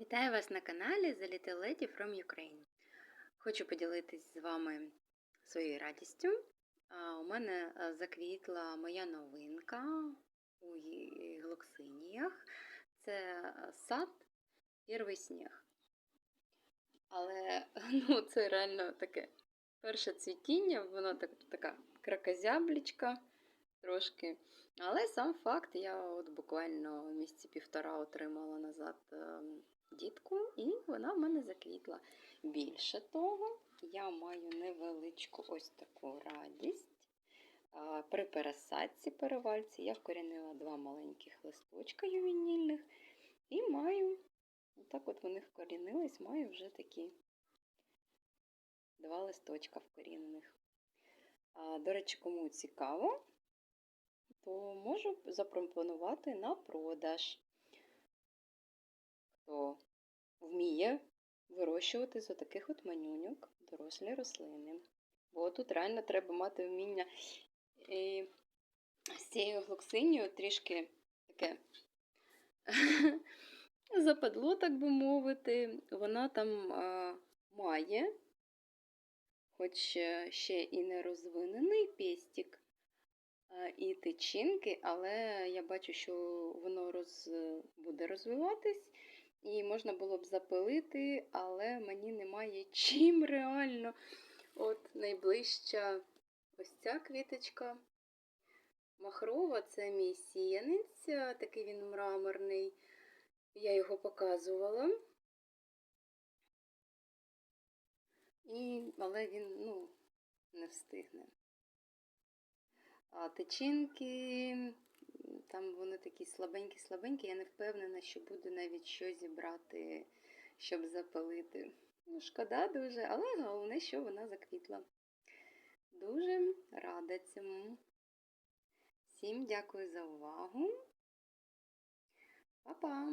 Вітаю вас на каналі The Little Lady from Ukraine. Хочу поділитись з вами своєю радістю. У мене заквітла моя новинка у Глоксиніях. Це сад Перший сніг. Але ну, це реально таке перше цвітіння, воно так, така кракозяблічка трошки. Але сам факт, я от буквально місяці півтора отримала назад ем, дітку, і вона в мене заквітла. Більше того, я маю невеличку ось таку радість. При пересадці перевальці я вкорінила два маленьких листочка ювенільних і маю, так от вони вкорінились, маю вже такі два листочка вкорінених. До речі, кому цікаво, то можу запропонувати на продаж. Хто вміє вирощувати з таких от манюньок дорослі рослини. Бо тут реально треба мати вміння і з цією глоксинією трішки таке западло, так би мовити. Вона там а, має, хоч е, ще і не розвинений пестик, тичинки, але я бачу, що воно роз... буде розвиватись. І можна було б запилити, але мені немає чим реально. От найближча ось ця квіточка. Махрова це мій сіянець, такий він мраморний. Я його показувала. І, але він ну, не встигне. А тичинки, там вони такі слабенькі-слабенькі, я не впевнена, що буде навіть що зібрати, щоб запалити. Ну, шкода дуже, але головне, що вона заквітла. Дуже рада цьому. Всім дякую за увагу. Па-па!